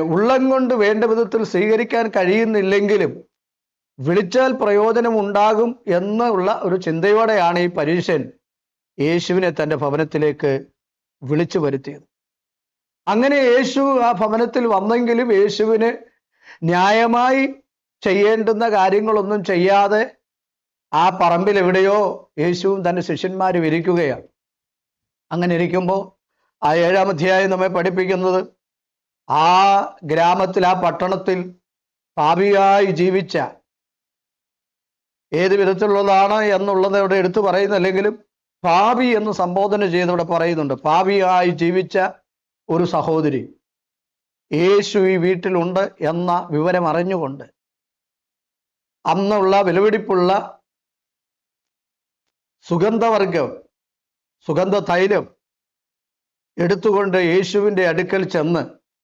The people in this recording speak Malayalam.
ഉള്ളം കൊണ്ട് വേണ്ട വിധത്തിൽ സ്വീകരിക്കാൻ കഴിയുന്നില്ലെങ്കിലും വിളിച്ചാൽ പ്രയോജനം ഉണ്ടാകും എന്നുള്ള ഒരു ചിന്തയോടെയാണ് ഈ പരീക്ഷൻ യേശുവിനെ തന്റെ ഭവനത്തിലേക്ക് വിളിച്ചു വരുത്തിയത്. അങ്ങനെ യേശു ആ ഭവനത്തിൽ വന്നെങ്കിലും യേശുവിന് ന്യായമായി ചെയ്യേണ്ടുന്ന കാര്യങ്ങളൊന്നും ചെയ്യാതെ ആ പറമ്പിൽ എവിടെയോ യേശുവും തന്റെ ശിഷ്യന്മാരും ഇരിക്കുകയാണ്. അങ്ങനെ ഇരിക്കുമ്പോൾ ആ ഏഴാം അധ്യായം നമ്മെ പഠിപ്പിക്കുന്നത് ആ ഗ്രാമത്തിൽ ആ പട്ടണത്തിൽ പാപിയായി ജീവിച്ച ഏത് വിധത്തിലുള്ളതാണ് എന്നുള്ളത് ഇവിടെ എടുത്തു പറയുന്നില്ലെങ്കിലും പാപി എന്ന് സംബോധന ചെയ്ത് ഇവിടെ പറയുന്നുണ്ട്. പാപിയായി ജീവിച്ച ഒരു സഹോദരി യേശു ഈ വീട്ടിലുണ്ട് എന്ന വിവരം അറിഞ്ഞുകൊണ്ട് അന്നുള്ള വിലപിടിപ്പുള്ള സുഗന്ധവർഗം സുഗന്ധ തൈലം എടുത്തുകൊണ്ട് യേശുവിന്റെ അടുക്കൽ ചെന്ന്